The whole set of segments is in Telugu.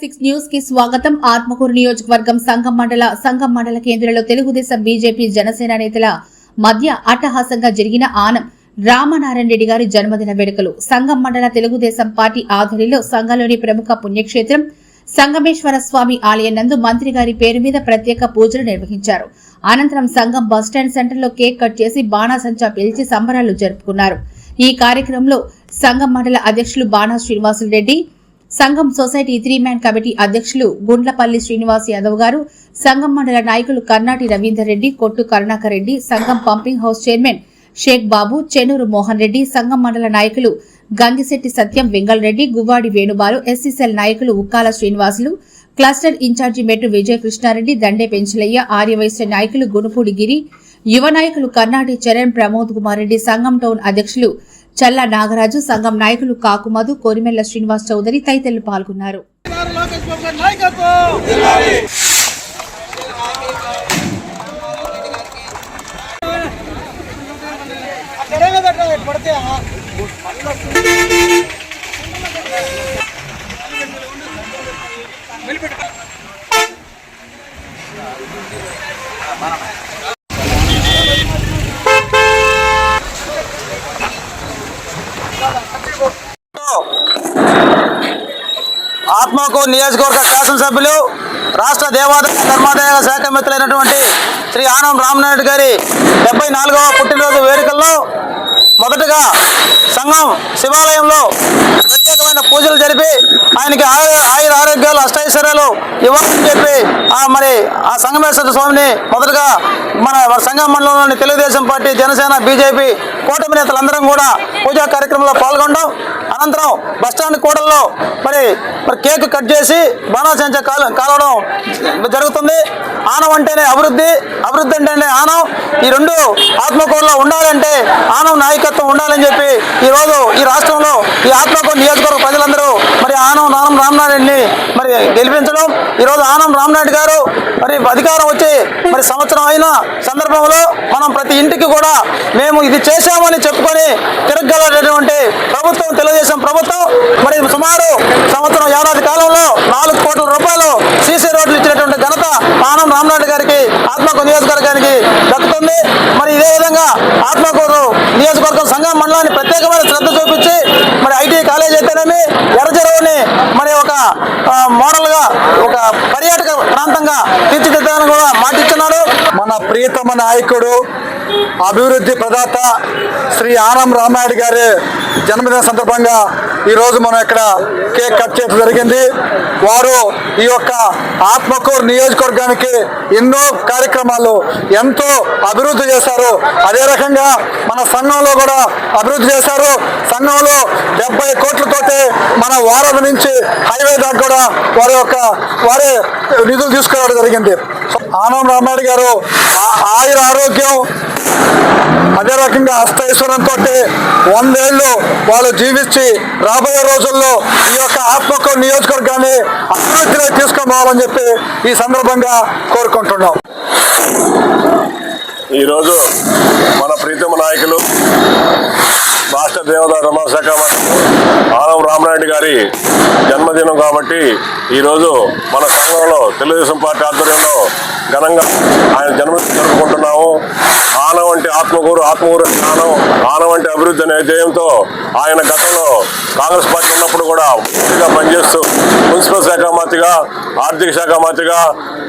సిక్స్ న్యూస్కి స్వాగతం. ఆత్మకూరు నియోజకవర్గం సంఘం మండల సంఘం మండల కేంద్రంలో తెలుగుదేశం బీజేపీ జనసేన నేతల మధ్య అట్టహాసంగా జరిగిన ఆనం రామనారాయణ రెడ్డి గారి జన్మదిన వేడుకలు. సంఘం మండల తెలుగుదేశం పార్టీ ఆధ్వర్యంలో సంఘంలోని ప్రముఖ పుణ్యక్షేత్రం సంగమేశ్వర స్వామి ఆలయం నందు మంత్రి గారి పేరు మీద ప్రత్యేక పూజలు నిర్వహించారు. అనంతరం సంఘం బస్టాండ్ సెంటర్లో కేక్ కట్ చేసి బాణాసంచా పిలిచి సంబరాలు జరుపుకున్నారు. ఈ కార్యక్రమంలో సంఘం మండల అధ్యక్షులు బాణా శ్రీనివాసులు రెడ్డి సంఘం సొసైటీ త్రీ మ్యాన్ కమిటీ అధ్యక్షులు గుండ్లపల్లి శ్రీనివాస్ యాదవ్ గారు సంఘం మండల నాయకులు కర్నాటి రవీందర్ రెడ్డి కొట్టు కరుణాకర్ రెడ్డి సంఘం pumping house chairman Sheikh Babu Chennuru Mohan Reddy సంఘం మండల నాయకులు గంగిశెట్టి సత్యం వెంగళరెడ్డి గువ్వాడి వేణుబాలు ఎస్సీసీఎల్ నాయకులు ఉక్కాల శ్రీనివాసులు క్లస్టర్ ఇన్ఛార్జి మెట్టు విజయ కృష్ణారెడ్డి దండే పెంచలయ్య ఆర్యవైశ్య నాయకులు గునుపూడి గిరి యువ నాయకులు కర్నాటి చరణ్ ప్రమోద్ కుమార్ రెడ్డి సంఘం టౌన్ అధ్యక్షులు చల్లా నాగరాజు సంఘం నాయకులు కాకుమధు కోరిమెల్ల శ్రీనివాస్ చౌదరి తదితరులు పాల్గొన్నారు. మన లోకేష్ బాబు గారి నాయకత్వం అక్కడే పెట్టాలి పడితే ఆత్మకూరు నియోజకవర్గ శాసనసభ్యులు రాష్ట్ర దేవాదాయ ధర్మాదాయ శాఖ మిత్రులైనటువంటి శ్రీ ఆనం రామనాయుడు గారి డెబ్బై నాలుగవ పుట్టినరోజు వేడుకల్లో మొదటగా సంఘం శివాలయంలో ఆయన పూజలు జరిపి ఆయనకి ఆయుర ఆరోగ్యాలు అష్టైశ్వర్యాలు ఇవ్వాలని చెప్పి ఆ మరి ఆ సంగమేశ్వర స్వామిని మొదటగా మన సంగం సంఘం మండలంలోని తెలుగుదేశం పార్టీ జనసేన బీజేపీ కూటమి నేతలందరం కూడా పూజా కార్యక్రమంలో పాల్గొనడం. అనంతరం బస్టాండ్ కూడల్లో మరి మరి కేక్ కట్ చేసి బాణాసంచ కాల కాలవడం జరుగుతుంది. ఆనం అంటేనే అభివృద్ధి అభివృద్ధి అంటేనే ఆనం. ఈ రెండు ఆత్మకూరులో ఉండాలంటే ఆనం నాయకత్వం ఉండాలని చెప్పి ఈ రోజు ఈ రాష్ట్రంలో ఈ ఆత్మకూరు నియోజకవర్గ ప్రజలందరూ మరి ఆనం నానం రామనాయుడిని మరి గెలిపించడం. ఈ రోజు ఆనం రామనాయుడు గారు మరి అధికారం వచ్చి మరి సంవత్సరం అయిన సందర్భంలో మనం ప్రతి ఇంటికి కూడా మేము ఇది చేశామని చెప్పుకొని తిరగలటువంటి ప్రభుత్వం తెలుగుదేశం ప్రభుత్వం మరి సుమారు సంవత్సరం ఏడాది కాలంలో నాలుగు కోట్ల రూపాయలు సీసీ రోడ్లు ఇచ్చినటువంటి ఘనత ఆనం రామనాయుడు గారికి ఆత్మకు నియోజకవర్గానికి దక్కుతుంది. మరి ఇదే విధంగా ఆత్మకూరు నియోజకవర్గం సంఘం మండలాన్ని ప్రత్యేకమైన శ్రద్ధ చూపించి మరి ఐటీ కాలేజ్ అయితేనేమి ఎర్రచెరువుని మరి ఒక ఆ, మోడల్గా ఒక పర్యాటక ప్రాంతంగా తీర్చిదిద్దాలని కూడా మాటిస్తున్నాడు. మన ప్రియతమ నాయకుడు అభివృద్ధి ప్రదాత శ్రీ ఆనం రామాయుడు గారి జన్మదిన సందర్భంగా ఈరోజు మనం ఇక్కడ కేక్ కట్ చేయడం జరిగింది. వారు ఈ యొక్క ఆత్మకూరు నియోజకవర్గానికి ఎన్నో కార్యక్రమాలు ఎంతో అభివృద్ధి చేశారు. అదే రకంగా మన సంఘంలో కూడా అభివృద్ధి చేశారు. సంఘంలో డెబ్బై కోట్లతోటి మన వారధి నుంచి హైవే దాకా కూడా వారి యొక్క వారే నిధులు తీసుకురావడం జరిగింది. ఆనం రామాయుడు గారు ఆ- ఆయుర ఆరోగ్యం అదే రకంగా అష్టైశ్వరంతో వందేళ్ళు వాళ్ళు జీవించి రాబోయే రోజుల్లో ఈ యొక్క ఆత్మకు నియోజకవర్గాన్ని అభివృద్ధిలో తీసుకుపోవాలని చెప్పి ఈ సందర్భంగా కోరుకుంటున్నాం. ఈరోజు మన ప్రీతమ నాయకులు రాష్ట్ర దేవతా రమాశాఖ మంత్రి ఆనం రామనాయుడు గారి జన్మదినం కాబట్టి ఈరోజు మన సంఘంలో తెలుగుదేశం పార్టీ ఆధ్వర్యంలో ఘనంగా ఆయన జన్మదినం జరుపుకుంటున్నాము. ఆనం అంటే ఆత్మకూరు ఆత్మకూరు అంటే ఆనం ఆనం అంటే అభివృద్ధి అనే ధ్యేయంతో ఆయన గతంలో కాంగ్రెస్ పార్టీ ఉన్నప్పుడు కూడా మంత్రిగా పనిచేస్తూ మున్సిపల్ శాఖ మంత్రిగా ఆర్థిక శాఖ మంత్రిగా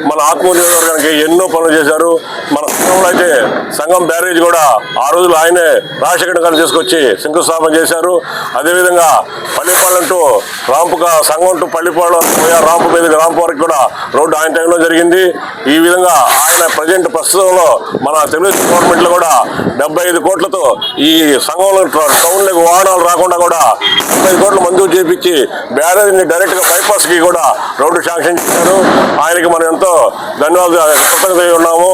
మన ఆత్మూరు నియోజకవర్గానికి ఎన్నో పనులు చేశారు. మన సంఘంలో అయితే సంఘం బ్యారేజ్ కూడా ఆ రోజులు ఆయనే రాజశేఖర్ గారు తీసుకొచ్చి శంకుస్థాపన చేశారు. అదేవిధంగా పల్లిపాలెం టు రాంపుగా సంఘం టు పల్లిపాలెం రాంపు మీద రాంపు వరకు కూడా రోడ్డు ఆయన టైంలో జరిగింది. ఈ విధంగా ఆయన ప్రజెంట్ ప్రస్తుతంలో మన తెలుగుదేశం గవర్నమెంట్లో కూడా డెబ్బై ఐదు కోట్లతో ఈ సంఘంలో టౌన్లకు వాహనాలు రాకుండా కూడా డెబ్బై ఐదు కోట్లు మంజూరు చేపించి బ్యారేజ్ని డైరెక్ట్గా బైపాస్కి కూడా రోడ్డు శాంక్షన్ చేశారు. ఆయనకి మనం ఎంతో ధన్యవాదాలు కృతజ్ఞత ఉన్నాము.